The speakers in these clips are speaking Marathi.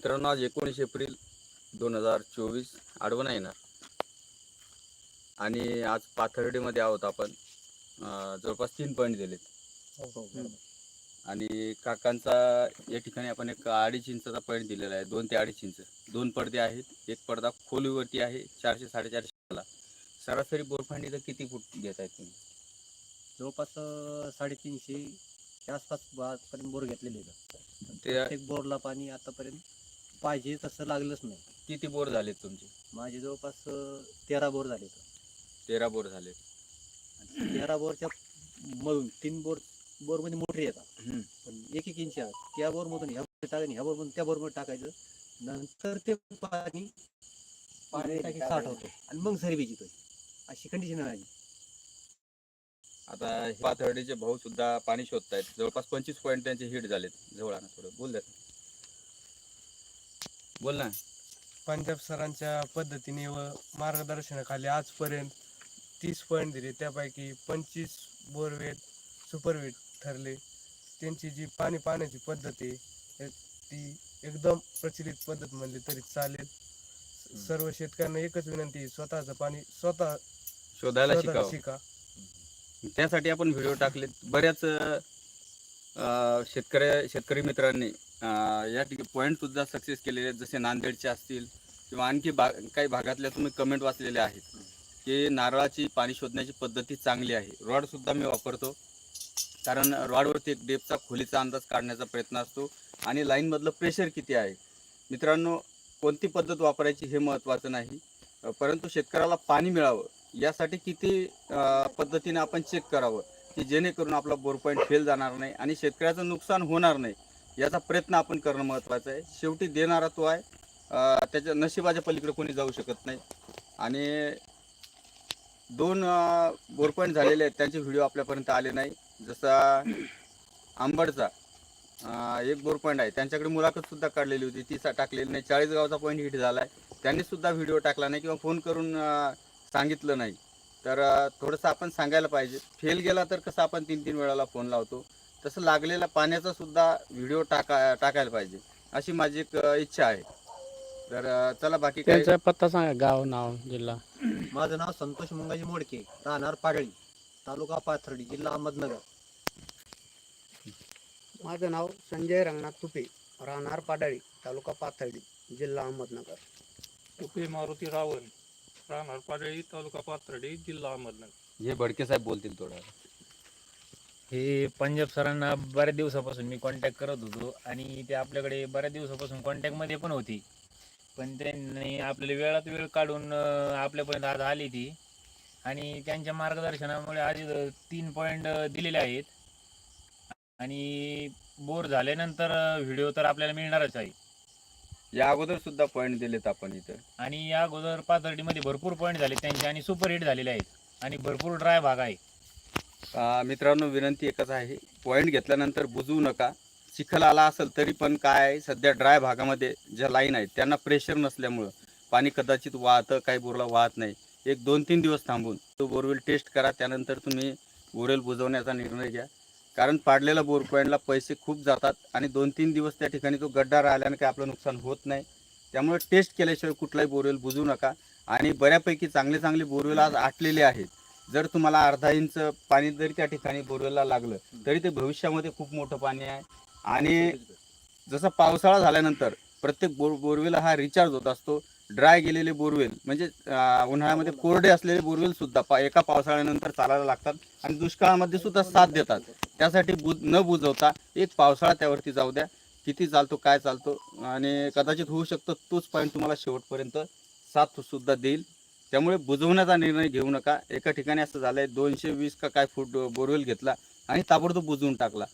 मित्रांनो आज एकोणीस एप्रिल दोन हजार चोवीस आडवण येणार. आणि आज पाथर्डीमध्ये आहोत आपण. जवळपास तीन पॉईंट दिलेत. आणि काकांचा या ठिकाणी आपण एक अडीच इंचाचा पॉईंट दिलेला आहे. दोन ते अडीच इंच. दोन पडदे आहेत. एक पडदा खोलीवरती आहे. चारशे साडेचारशेला सरासरी बोरफांडीचं किती फूट घेत आहेत तुम्ही? जवळपास साडेतीनशे च्या आसपास पर्यंत बोर घेतलेले ते बोरला पाणी आतापर्यंत पाहिजे तसं लागलंच नाही. किती बोर झालेत तुमचे? माझे जवळपास अं, तेरा बोर झाले तेरा बोर झालेत. तेरा बोरच्या मधून तीन बोर बोरमध्ये मोठे येतात. पण एक एक इंच आहे. त्या बोर मधून ह्या बोर टाकायचं ह्या बोर मधून त्या बोरमध्ये टाकायचं. नंतर ते पाणी पाणी साठवतो. आणि मग सरी येतोय अशी कंडिशन आहे. आता हे पाथर्डीचे भाऊ सुद्धा पाणी शोधतायत. जवळपास पंचवीस पॉईंट त्यांचे हिट झालेत. जवळ आणा थोडं. बोल द्या बोल ना. पंजाब सरांच्या पद्धतीने व मार्गदर्शनाखाली आजपर्यंत तीस पॉईंट दिले. त्यापैकी पंचवीस बोरवेल सुपरवेट ठरले. त्यांची जी पाणी पाण्याची पद्धत आहे ती एकदम प्रचलित पद्धत म्हणली तरी चालेल. सर्व शेतकऱ्यांना एकच विनंती आहे, स्वतःचं पाणी स्वतः शोधायला शिकावं. शिका. त्यासाठी आपण व्हिडिओ टाकलेत. बऱ्याच अं, शेतकरी मित्रांनी या ठिकाणी पॉईंट सुद्धा सक्सेस केलेले आहेत. जसे नांदेडचे असतील किंवा आणखी बा काही भागातल्या तुम्ही कमेंट वाचलेल्या आहेत की नारळाची पाणी शोधण्याची पद्धती चांगली आहे. रॉड सुद्धा मी वापरतो. कारण रॉडवरती एक डेपचा खोलीचा अंदाज काढण्याचा प्रयत्न असतो आणि लाईनमधलं प्रेशर किती आहे? मित्रांनो कोणती पद्धत वापरायची हे महत्त्वाचं नाही. परंतु शेतकऱ्याला पाणी मिळावं यासाठी किती पद्धतीने आपण चेक करावं की जेणेकरून आपला बोर पॉईंट फेल जाणार नाही आणि शेतकऱ्याचं नुकसान होणार नाही. याचा प्रयत्न आपण करणं महत्त्वाचं आहे. शेवटी देणारा तो आहे. त्याच्या नशिबाच्या पलीकडे कोणी जाऊ शकत नाही. आणि दोन बोरपॉईंट झालेले आहेत. त्यांचे व्हिडिओ आपल्यापर्यंत आले नाही. जसा आंबडचा एक बोर पॉईंट आहे. त्यांच्याकडे मुलाखत सुद्धा काढलेली होती. ती टाकलेली नाही. चाळीस गावचा पॉईंट हिट झाला आहे त्यांनी सुद्धा व्हिडिओ टाकला नाही किंवा फोन करून सांगितलं नाही. तर थोडंसं आपण सांगायला पाहिजे. फेल गेला तर कसं आपण तीन तीन वेळाला फोन लावतो? तसं लागलेला पाण्याचा सुद्धा व्हिडिओ टाका टाकायला पाहिजे अशी माझी एक इच्छा आहे. तर चला बाकी काय त्यांचा पत्ता सांगा गाव नाव जिल्हा. माझं नाव संतोष मंगाजी मोडके राहणार पाडळी तालुका पाथर्डी जिल्हा अहमदनगर. माझं नाव संजय रंगनाथ तुपे राहणार पाडाळी तालुका पाथर्डी जिल्हा अहमदनगर. तुपे मारुती रावण राहणार पाडळी तालुका पाथर्डी जिल्हा अहमदनगर. हे भडके साहेब बोलतील थोडं. हे पंजाब सरांना बऱ्याच दिवसापासून मी कॉन्टॅक्ट करत होतो आणि ते आपल्याकडे बऱ्याच दिवसापासून कॉन्टॅक्टमध्ये पण होती. पण त्यांनी आपल्याला वेळात वेळ काढून आपल्यापर्यंत आज आली ती. आणि त्यांच्या मार्गदर्शनामुळे आज तीन पॉईंट दिलेले आहेत. आणि बोर झाल्यानंतर व्हिडिओ तर आपल्याला मिळणारच आहे. या अगोदर सुद्धा पॉईंट दिलेत आपण इथं. आणि या अगोदर पाथर्डीमध्ये भरपूर पॉईंट झाले. त्यांचे आणि सुपर हिट झालेले आहेत. आणि भरपूर ड्राय भाग आहे. मित्रांनो विनंती एकच आहे. पॉईंट घेतल्यानंतर बुजवू नका. चिखल आला असेल तरी पण काय आहे सध्या ड्राय भागामध्ये ज्या लाईन आहेत त्यांना प्रेशर नसल्यामुळं पाणी कदाचित वाहतं काही बोरला वाहत नाही. एक दोन तीन दिवस थांबून तो बोरवेल टेस्ट करा त्यानंतर तुम्ही बोरवेल बुजवण्याचा निर्णय घ्या. कारण पाडलेल्या बोर पॉईंटला पैसे खूप जातात आणि दोन तीन दिवस त्या ठिकाणी तो गड्डा राहिल्याने काही आपलं नुकसान होत नाही. त्यामुळे टेस्ट केल्याशिवाय कुठलाही बोरवेल बुजू नका. आणि बऱ्यापैकी चांगले चांगले बोरवेल आज आटलेले आहेत. जर तुम्हाला अर्धा इंच पाणी जरी त्या ठिकाणी बोरवेलला लागलं तरी ते भविष्यामध्ये खूप मोठं पाणी आहे. आणि जसं पावसाळा झाल्यानंतर प्रत्येक बोर बोरवेल हा रिचार्ज होत असतो. ड्राय गेलेले बोरवेल म्हणजे उन्हाळ्यामध्ये कोरडे असलेले बोरवेल सुद्धा पा एका पावसाळ्यानंतर चालायला लागतात आणि दुष्काळामध्ये सुद्धा साथ देतात. त्यासाठी बुज न बुजवता एक पावसाळा त्यावरती जाऊ द्या. किती चालतो काय चालतो आणि कदाचित होऊ शकतो तोच पॉईंट तुम्हाला शेवटपर्यंत साथ सुद्धा देईल. त्यामुळे बुजवण्याचा निर्णय घेऊ नका. एका ठिकाणी असं झालंय दोनशे वीस का काय फूट बोरवेल घेतला आणि ताबडतोब बुजवून टाकला.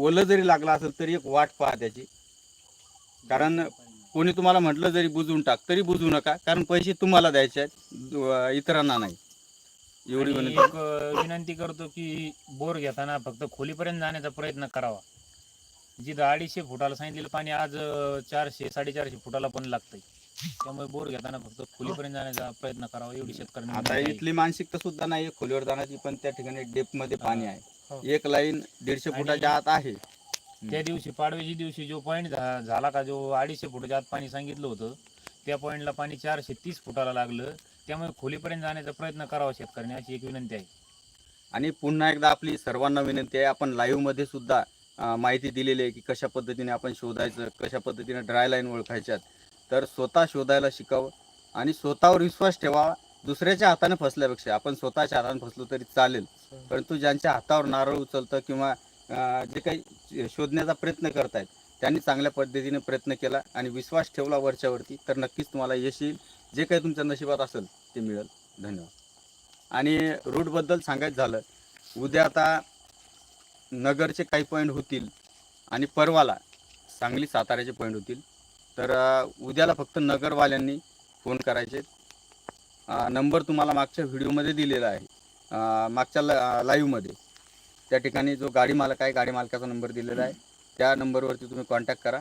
ओलं जरी लागला असेल तरी एक वाट पहा त्याची. कारण कोणी तुम्हाला म्हटलं जरी बुजवून टाक तरी बुजवू नका. कारण पैसे तुम्हाला द्यायचे आहेत इतरांना नाही. एवढी विनंती. करतो की बोर घेताना फक्त खोलीपर्यंत जाण्याचा प्रयत्न करावा. जिथं अडीचशे फुटाला सांगितलेलं पाणी आज चारशे साडेचारशे फुटाला पण लागतंय. त्यामुळे बोर घेताना फक्त खोलीपर्यंत जाण्याचा प्रयत्न करावा एवढी शेतकऱ्यांना आता विनंती आहे. इथली मानसिकता सुद्धा नाही खोलीवर जाण्याची पण त्या ठिकाणी डेपमध्ये पाणी आहे. हो. एक लाईन दीडशे फुटाच्या आत आहे. त्या दिवशी पाडव्याच्या दिवशी जो पॉईंट झाला का जो अडीचशे फुटाच्या आत पाणी सांगितलं होतं त्या पॉईंटला पाणी चारशे तीस फुटाला लागलं. त्यामुळे खोलीपर्यंत जाण्याचा प्रयत्न करावा शेतकऱ्यांनी अशी एक विनंती आहे. आणि पुन्हा एकदा आपली सर्वांना विनंती आहे आपण लाईव्हमध्ये सुद्धा अं, माहिती दिलेली आहे की कशा पद्धतीने आपण शोधायचं कशा पद्धतीने ड्राय लाईन ओळखायच्यात. तर स्वतः शोधायला शिकावं आणि स्वतःवर विश्वास ठेवावा दुसऱ्याच्या हाताने फसल्यापेक्षा आपण स्वतःच्या हाताने फसलो तरी चालेल. परंतु ज्यांच्या हातावर नारळ उचलतं किंवा जे काही शोधण्याचा प्रयत्न करतायत त्यांनी चांगल्या पद्धतीने प्रयत्न केला आणि विश्वास ठेवला वरच्यावरती तर नक्कीच तुम्हाला यश येईल. जे काही तुमच्या नशिबात असेल ते मिळेल. धन्यवाद. आणि रूटबद्दल सांगायचं झालं उद्या आता नगरचे काही पॉईंट होतील आणि परवाला सांगली साताऱ्याचे पॉईंट होतील. तर उद्याला फक्त नगरवाल्यांनी फोन करायचे. नंबर तुम्हाला मागच्या व्हिडिओमध्ये दिलेला आहे. मागच्या ला लाईव्हमध्ये. त्या ठिकाणी जो गाडी मालक आहे गाडी मालकाचा नंबर दिलेला आहे. त्या नंबरवरती तुम्ही कॉन्टॅक्ट करा.